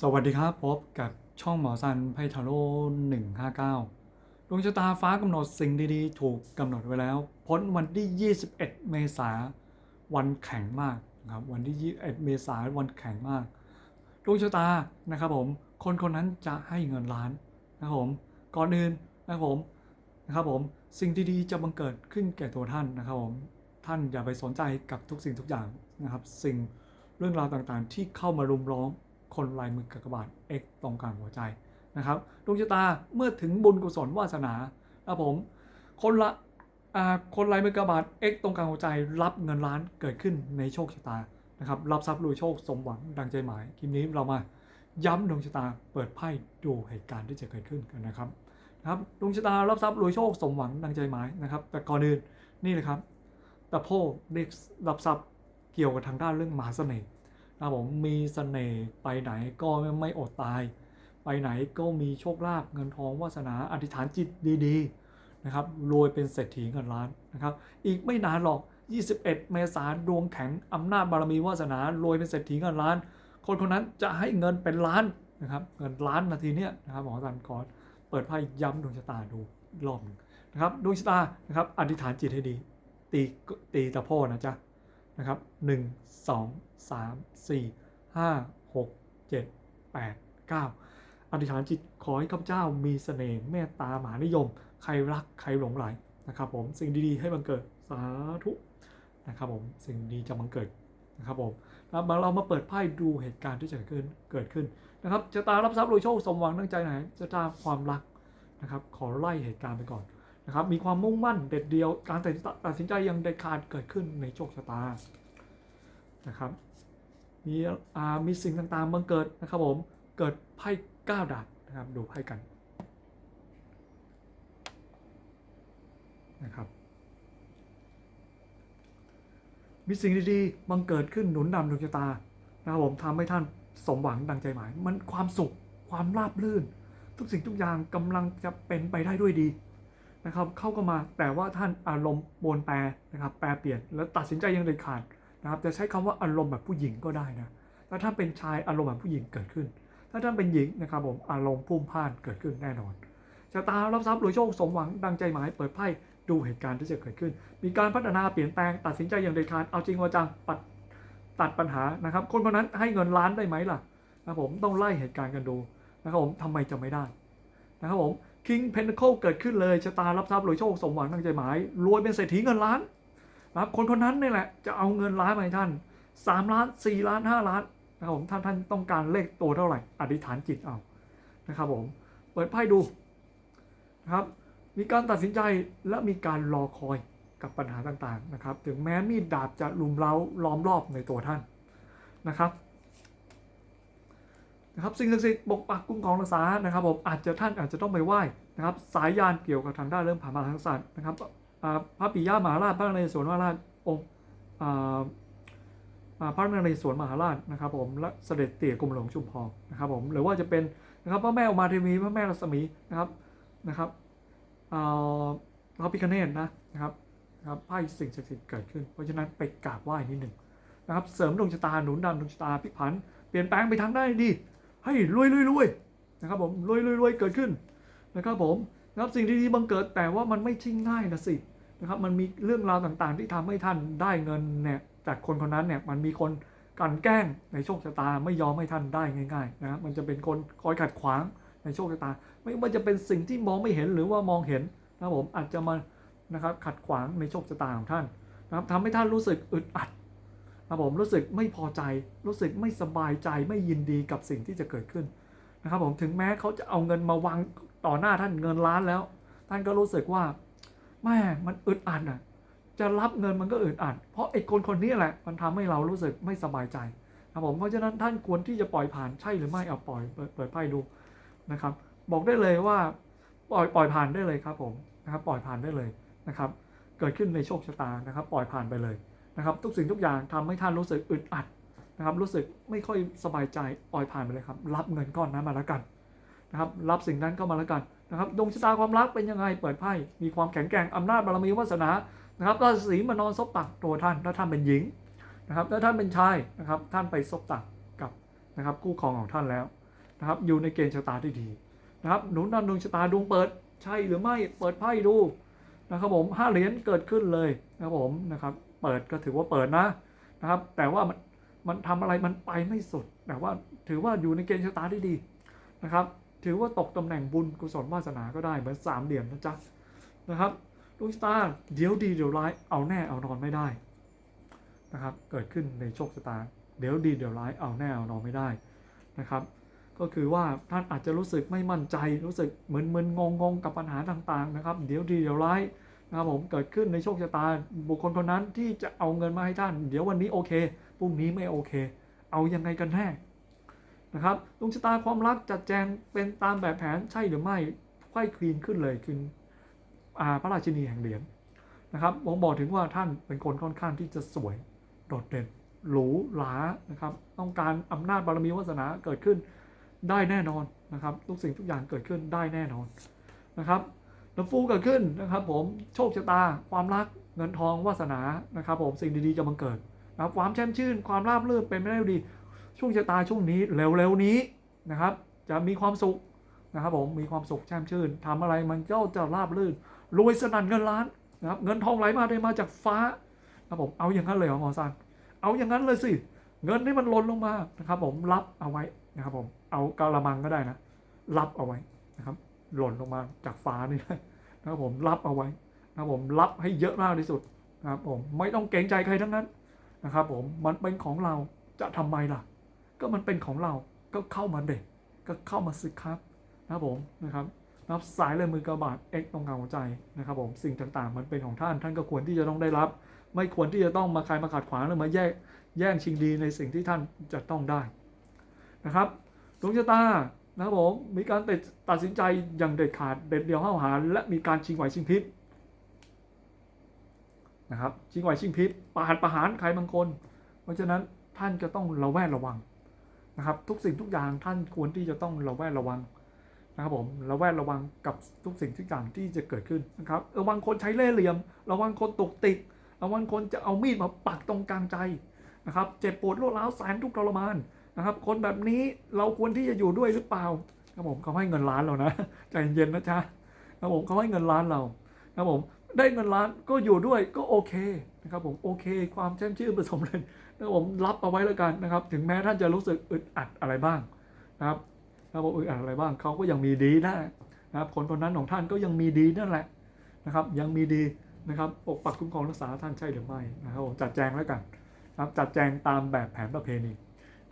สวัสดีครับ พบกับช่องหมอซันไพทาโร่159ดวงชะตาฟ้ากำหนดสิ่งดีๆ ถูกกำหนดไว้แล้ว พ้นวันที่ 21 เมษาวันแข็งมากนะครับวันที่ 21 เมษาวันแข็งมาก ดวงชะตานะครับผม คนคนนั้นจะให้เงินล้านนะครับผม ก่อนอื่นนะครับผมนะครับผม สิ่งดีๆจะบังเกิดขึ้นแก่ตัวท่านนะครับผม ท่านอย่าไปสนใจกับทุกสิ่งทุกอย่างนะครับ สิ่งเรื่องราวต่างๆ ที่เข้ามารุมร้อม คนลายมือกากบาท X ตรงกลางหัวใจนะครับดวงชะตาเมื่อถึงบุญกุศลวาสนาครับผมคนละคนลายมือกากบาท X ตรงกลางหัวใจ รับเงินล้านเกิดขึ้นในโชคชะตานะครับรับทรัพย์รวยโชคสมหวังดังใจหมายคลิปนี้เรามาย้ำดวงชะตาเปิดไพ่ดูเหตุการณ์ที่จะเกิดขึ้นกันนะครับนะครับดวงชะตารับทรัพย์รวยโชคสมหวังดังใจหมายนะครับ แต่ก่อนอื่นนี่เลยครับตะโพกเรียกรับทรัพย์เกี่ยวกับทางด้านเรื่องมหาเสน่ห์ นะครับผมมีเสน่ห์ไปไหนก็ไม่อดตาย ไปไหนก็มีโชคลาภเงินทองวาสนาอธิษฐานจิตดีๆนะครับรวยเป็นเศรษฐีเงินล้านนะครับ อีกไม่นานหรอก 21 เมษายนดวงแข็งอำนาจบารมีวาสนารวยเป็นเศรษฐีเงินล้าน คนคนนั้นจะให้เงินเป็นล้านนะครับเงินล้านนาทีเนี้ยนะครับหมอสันขอนเปิดไพ่ย้ำดวงชะตาดูรอบหนึ่งนะครับดวงชะตานะครับอธิษฐานจิตให้ดี ตีตีตะโพนะจ๊ะ นะครับหนึ่งสองสามสี่ห้าหกเจ็ดแปดเก้าอธิษฐานจิตขอให้ข้าพเจ้ามีเสน่ห์เมตตามหานิยม ใครรักใครหลงไหลนะครับผมสิ่งดีๆให้บังเกิดสาธุนะครับผมสิ่งดีจะบังเกิดนะครับผมมาเรามาเปิดไพ่ดูเหตุการณ์ที่จะเกิดขึ้นเกิดขึ้นนะครับชะตารับทรัพย์รวยโชคสมหวังตั้งใจไหนชะตาความรักนะครับขอไล่เหตุการณ์ไปก่อน นะครับมีความมุ่งมั่นเด็ดเดียว การตัดสินใจอยังเด็ดขาดเกิดขึ้นในโชคชะตานะครับมีอ่ามีสิ่งต่างๆบังเกิดนะครับผมเกิดไพ่ก้าดาบนะครับดูไพ่กันนะครับมีสิ่งดีๆบังเกิดขึ้นหนุนนำดวงชะตานะครับผมทำให้ท่านสมหวังดังใจหมาย มันความสุขความราบรื่น ทุกสิ่งทุกอย่างกำลังจะเป็นไปได้ด้วยดี นะครับเข้าก็มาแต่ว่าท่านอารมณ์บนแปรนะครับแปรเปลี่ยนแล้วตัดสินใจยังเด็ดขาดนะครับจะใช้คำว่าอารมณ์แบบผู้หญิงก็ได้นะถ้าท่านเป็นชายอารมณ์แบบผู้หญิงเกิดขึ้น ถ้าท่านเป็นหญิงนะครับผมอารมณ์พุ่มพ่านเกิดขึ้นแน่นอนชะตารับทรัพย์รวยโชคสมหวังดังใจหมายเปิดไพ่ดูเหตุการณ์ที่จะเกิดขึ้น มีการพัฒนาเปลี่ยนแปลงตัดสินใจอย่างเด็ดขาดเอาจริงเอาจังปัดตัดปัญหานะครับ คนคนนั้นให้เงินล้านได้ไหมล่ะนะครับผมต้องไล่เหตุการณ์กันดูนะครับผมทำไมจะไม่ได้นะครับผม King Pentacle เกิดขึ้นเลยชะตารับทรัพย์รวยโชคสมหวังดังใจหมายรวยเป็นเศรษฐีเงินล้านนะครับคนคนนั้นนี่แหละจะเอาเงินล้านมาให้ท่าน 3 ล้าน 4 ล้าน 5 ล้านนะครับผมท่านท่านต้องการเลขตัวเท่าไหร่อธิษฐานจิตเอานะครับผมเปิดไพ่ดูนะครับมีการตัดสินใจและมีการรอคอยกับปัญหาต่างๆนะครับ ถึงแม้มีดดาบจะลุมเล้าล้อมรอบในตัวท่านนะครับ นะครับสิ่งศักดิ์สิทธิ์ปกปักคุ้มครองรักษานะครับผมอาจจะท่านอาจจะต้องไปไหว้นะครับสายยานเกี่ยวกับทางด้านเรื่องผ่ามาทางศาสตร์นะครับพระปิยมหาราชพระนเรศวรมหาราชองค์พระนเรศวรมหาราชนะครับผมและเสด็จเตี่ยกรมหลวงชุมพรนะครับผมหรือว่าจะเป็นนะครับพระแม่อุมาเทวีพระแม่รัศมีนะครับนะครับพระพิคเนตนะนะครับนะครับไพ่สิ่งศักดิ์สิทธิ์เกิดขึ้น เพราะฉะนั้นไปกราบไหว้นิดหนึ่งนะครับเสริมดวงชะตาหนุนดันดวงชะตาพลิกผันธ์เปลี่ยนแปลงไปทางได้ดี ให้รวยรวยรวยนะครับผมรวยรวยรวยเกิดขึ้นนะครับผมนะครับสิ่งดีๆบังเกิดแต่ว่ามันไม่ใช่ง่ายนะสินะครับมันมีเรื่องราวต่างๆ ที่ทำให้ท่านได้เงินเนี่ยจากคนคนนั้นเนี่ยมันมีคนกันแกล้งในโชคชะตาไม่ยอมให้ท่านได้ง่ายๆนะครับมันจะเป็นคนคอยขัดขวางในโชคชะตา ไม่ว่าจะเป็นสิ่งที่มองไม่เห็นหรือว่ามองเห็นนะครับผมอาจจะมานะครับขัดขวางในโชคชะตาของท่านนะครับทำให้ท่านรู้สึกอึดอัด นะครับผมรู้สึกไม่พอใจ รู้สึกไม่สบายใจไม่ยินดีกับสิ่งที่จะเกิดขึ้นนะครับผมถึงแม้เขาจะเอาเงินมาวางต่อหน้าท่านเงินล้านแล้ว ท่านก็รู้สึกว่าแม่มันอึดอัดอะจะรับเงินมันก็อึดอัดเพราะไอ้คนคนนี้แหละ มันทำให้เรารู้สึกไม่สบายใจครับผมเพราะฉะนั้นท่านควรที่จะปล่อยผ่านใช่หรือไม่เอาปล่อยเปิดเปิดไพ่ดูนะครับ บอกได้เลยว่าปล่อยปล่อยผ่านได้เลยครับผมนะครับปล่อยผ่านได้เลยนะครับ เกิดขึ้นในโชคชะตานะครับ ปล่อยผ่านไปเลย นะครับทุกสิ่งทุกอย่างทำให้ท่านรู้สึกอึดอัดนะครับรู้สึกไม่ค่อยสบายใจปล่อยผ่านไปเลยครับรับเงินก้อนนั้นมาแล้วกันนะครับรับสิ่งนั้นเข้ามาแล้วกันนะครับดวงชะตาความรักเป็นยังไงเปิดไพ่มีความแข็งแกร่งอำนาจบารมีวาสนานะครับราศีมานอนซบตักตัวท่านถ้าท่านเป็นหญิงนะครับถ้าท่านเป็นชายนะครับท่านไปซบตักกับนะครับคู่ครองของท่านแล้วนะครับอยู่ในเกณฑ์ชะตาที่ดีนะครับหนุนนำดวงชะตาดวงเปิดใช่หรือไม่เปิดไพ่ดูนะครับผมห้าเหรียญเกิดขึ้นเลยนะครับผมนะครับ เปิดก็ถือว่าเปิดนะนะครับ แต่ว่ามันมันทำอะไรมันไปไม่สุดแต่ว่าถือว่าอยู่ในเกณฑ์ชะตาที่ดีนะครับ ถือว่าตกตำแหน่งบุญกุศลวาสนาก็ได้เหมือนสามเหลี่ยมนะจ๊ะนะครับดวงชะตาเดี๋ยวดีเดี๋ยวร้ายเอาแน่เอานอนไม่ได้นะครับ เกิดขึ้นในโชคชะตา เดี๋ยวดีเดี๋ยวร้ายเอาแน่เอานอนไม่ได้นะครับ ก็คือว่าท่านอาจจะรู้สึกไม่มั่นใจรู้สึกเหมือนมึนงงงกับปัญหาต่างๆนะครับ เดี๋ยวดีเดี๋ยวร้าย นะครับผมเกิดขึ้นในโชคชะตาบุคคลคนนั้นที่จะเอาเงินมาให้ท่าน เดี๋ยววันนี้โอเคพรุ่งนี้ไม่โอเค เอายังไงกันแน่นะครับดวงชะตาความรักจัดแจงเป็นตามแบบแผนใช่หรือไม่ไขว้คลีนขึ้นเลยคืออาพระราชินีแห่งเหรียญนะครับผมบอกถึงว่าท่านเป็นคนค่อนข้างที่จะสวยโดดเด่นหรูหรานะครับ ต้องการอำนาจบารมีวาสนาเกิดขึ้นได้แน่นอนนะครับ ทุกสิ่งทุกอย่างเกิดขึ้นได้แน่นอนนะครับ แล้วฟูเกิดขึ้นนะครับผมโชคชะตา ความรักเงินทองวาสนานะครับผมสิ่งดีๆจะบังเกิดนะครับความแช่มชื่น ความราบรื่นเป็นไม่ได้ดี ช่วงชะตาช่วงนี้เร็วๆนี้นะครับ จะมีความสุขนะครับผมมีความสุขแช่มชื่นทำอะไรมันก็จะราบรื่นรวยสนั่นเงินล้านนะครับเงินทองไหลมาได้มาจากฟ้านะครับผมเอาอย่างนั้นเลยหรอหมอซันเอาอย่างนั้นเลยสิ เงินให้มันหล่นลงมานะครับผมรับเอาไว้นะครับผมเอากะละมังก็ได้นะ รับเอาไว้นะครับ หล่นลงมาจากฟ้านี่ได้นะครับผมรับเอาไว้นะครับผมรับให้เยอะมากที่สุดนะครับผมไม่ต้องเกรงใจใครทั้งนั้นนะครับผมมันเป็นของเราจะทำไมล่ะ ก็มันเป็นของเราก็เข้ามาเด็กก็เข้ามาสิครับนะครับผมนะครับนับสายเลยมือกระบาดเอ็กตรงกลางหัวใจนะครับผมสิ่งต่างๆ มันเป็นของท่านท่านก็ควรที่จะต้องได้รับ ไม่ควรที่จะต้องมาใครมาขัดขวางหรือมาแย่แย่งชิงดีในสิ่งที่ท่านจะต้องได้นะครับดวงชะตา นะครับผมมีการตัดตัดสินใจอย่างเด็ดขาดเด็ดเดียวห้าวหาญและมีการชิงไหวชิงพริบนะครับชิงไหวชิงพริบประหารประหารใครบางคน เพราะฉะนั้นท่านจะต้องระแวดระวังนะครับทุกสิ่งทุกอย่างท่านควรที่จะต้องระแวดระวังนะครับผมระแวดระวังกับทุกสิ่งทุกอย่างที่จะเกิดขึ้นนะครับระวังคนใช้เล่ห์เหลี่ยม ระวังคนตกติกระวังคนจะเอามีดมาปักตรงกลางใจนะครับเจ็บปวดรวดร้าวแสนทุกทรมาน นะครับ คนแบบนี้เราควรที่จะอยู่ด้วยหรือเปล่าครับผมเขาให้เงินล้านเรานะใจเย็นนะจ๊ะครับผมเขาให้เงินล้านเราครับผมได้เงินล้านก็อยู่ด้วยก็โอเคนะครับผมโอเค ความแช่มชื่นผสมเลยนะครับผมรับเอาไว้แล้วกันนะครับ ถึงแม้ท่านจะรู้สึกอึดอัดอะไรบ้างนะครับครับผมอึดอัดอะไรบ้างเขาก็ยังมีดีนะนะครับคนคนนั้นของท่านก็ยังมีดีนั่นแหละนะครับ ยังมีดีนะครับปกปักคุ้มครองรักษาท่านใช่หรือไม่นะครับผมจัดแจงแล้วกันนะครับจัดแจงตามแบบแผนประเพณี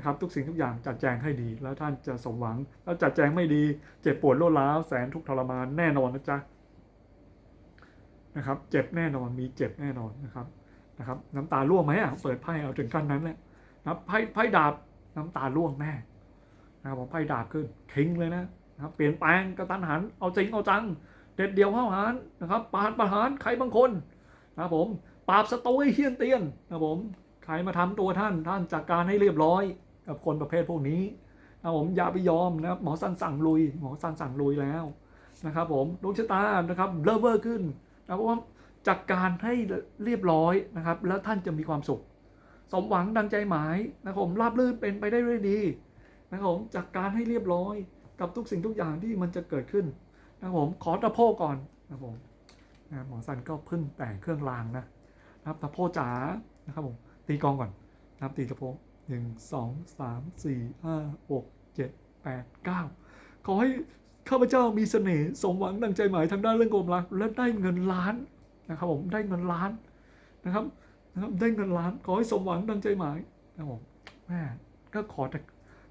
นะครับทุกสิ่งทุกอย่างจัดแจงให้ดี แล้วท่านจะสมหวังแล้วจัดแจงไม่ดีเจ็บปวดรวดร้าวแสนทุกทรมานแน่นอนนะจ๊ะนะครับเจ็บแน่นอนมีเจ็บแน่นอนนะครับนะครับ น้ำตาร่วงไหมอะเปิดไพ่เอาถึงขั้นนั้นแหละนะไพ่ไพ่ดาบน้ำตาร่วงแน่นะครับผมไพ่ดาบขึ้นคิงเลยนะนะครับเปลี่ยนแปลงกระตันหันเอาจริงเอาจัง เด็ดเดียวห้าหารนะครับปาดประหารใครบางคนนะครับผมปราบศัตรูให้เฮี้ยนเตียนนะครับผมใครมาทำตัวท่านท่านจัดการให้เรียบร้อย กับคนประเภทพวกนี้นะผมอย่าไปยอมนะครับหมอสันสั่งลุย หมอสันสั่งลุยแล้วนะครับผมดวงชะตานะครับเลเวอร์ขึ้นนะเพราะว่าจัดการให้เรียบร้อยนะครับ แล้วท่านจะมีความสุข สมหวังดังใจหมายนะครับผมราบรื่นเป็นไปได้ด้วยดีนะครับผมจัดการให้เรียบร้อยกับทุกสิ่งทุกอย่างที่มันจะเกิดขึ้นนะครับผมขอตะโพก่อนนะครับผมนะหมอสันก็เพึ่งแต่งเครื่องรางนะนะครับตะโพจ๋านะครับผมตีกองก่อนนะครับตีตะโพ นึ่งสองสามสี่ห้าหกเจ็ดแปดเก้าขอให้ข้าพเจ้ามีเสน่ห์สมหวังดังใจหมายทางด้านเรื่องความรักและได้เงินล้านนะครับผมได้เงินล้านนะครับนะครับได้เงินล้านขอให้สมหวังดังใจหมายนะครับผมแม่ก็ขอแต่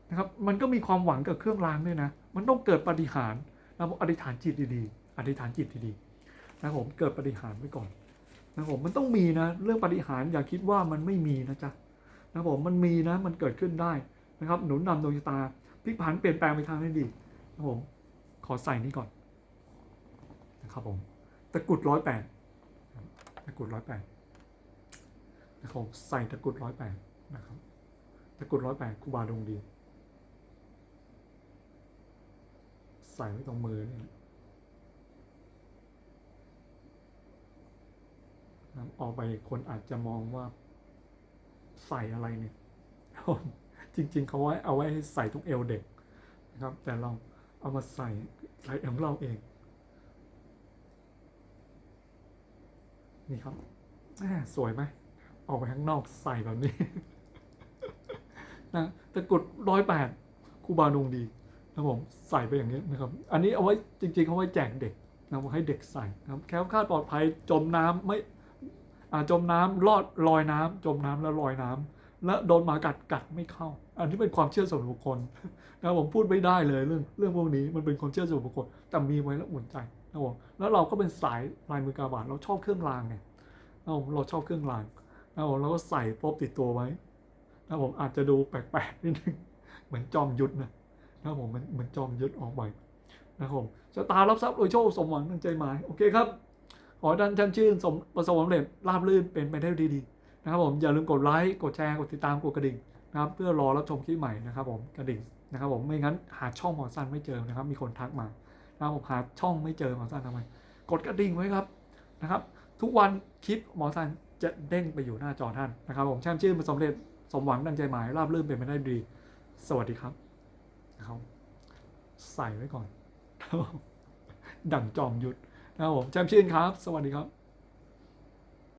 นะครับมันก็มีความหวังกับเครื่องรางด้วยนะ มันต้องเกิดปาฏิหารย์นะผมอธิษฐานจิตดีๆอธิษฐานจิตดีๆนะครับผมเกิดปฏิหารย์ไว้ก่อนนะครับผมมันต้องมีนะเรื่องปฏิหารย์อย่าคิดว่ามันไม่มีนะจ๊ะ นะผมมันมีนะมันเกิดขึ้นได้นะครับหนุนนำดวงชะตาพลิกผันเปลี่ยนแปลงไปทางที่ดีนะผมขอใส่นี้ก่อนนะครับผมตะกรุดร้อยแปดตะกรุดร้อยแปดนะครับใส่ตะกรุดร้อยแปดนะครับตะกรุดร้อยแปดครูบาดวงดี ใส่ไว้ตรงมือนี่ออกไปคนอาจจะมองว่า ใส่อะไรเนี่ยจริง ๆเขาไว้เอาไว้ให้ใส่ทุกเอวเด็กนะครับ แต่เราเอามาใส่ใส่ของเราเอง นี่ครับสวยไหมออกไปข้างนอกใส่แบบนี้นะตะกรุดร้อยแปดครูบาดวงดีนะผมใส่ไปอย่างนี้นะครับ อันนี้เอาไว้จริงๆเอาไว้แจกเด็กนะให้เด็กใส่นะครับแค้วคาดปลอดภัยจมน้ำไม่ จมน้ำรอดลอยน้ำจมน้ำแล้วลอยน้ำและโดนหมากัดกัดไม่เข้า อันนี้เป็นความเชื่อส่วนบุคคลนะผมพูดไม่ได้เลยเรื่องเรื่องพวกนี้มันเป็นความเชื่อส่วนบุคคลแต่มีไว้แล้วอุ่นใจนะครับผมแล้วเราก็เป็นสายลายมือกาบาทเราชอบเครื่องรางไงนะครับผมเราชอบเครื่องรางนะครับผมเราก็ใส่พบติดตัวไว้นะครับผมอาจจะดูแปลกๆนิดนึงเหมือนจอมยุทธนะนะครับผมมันเหมือนจอมยุทธออกไปนะครับผมชะตารับทรัพย์โดยโชคสมหวังตั้งใจหมายโอเคครับ ขอให้ท่านท่านชื่นสมประสบความสำเร็จราบรื่นเป็นไปได้ดีๆนะครับผมอย่าลืมกดไลค์กดแชร์กดติดตามกดกระดิ่งนะครับเพื่อรอรับชมคลิปใหม่นะครับผมกระดิ่งนะครับผมไม่งั้นหาช่องหมอสั้นไม่เจอนะครับ มีคนทักมานะครับผมหาช่องไม่เจอหมอสั้นทำไม กดกระดิ่งไว้ครับนะครับ ทุกวันคลิปหมอสั้นจะเด้งไปอยู่หน้าจอท่านนะครับ ผมแช่มชื่นประสบความสำเร็จสมหวังดังใจหมายราบรื่นเป็นไปได้ดี สวัสดีครับนะครับใส่ไว้ก่อน ดั่งจอมยุทธ ครับผมแจมชื่นครับ สวัสดีครับ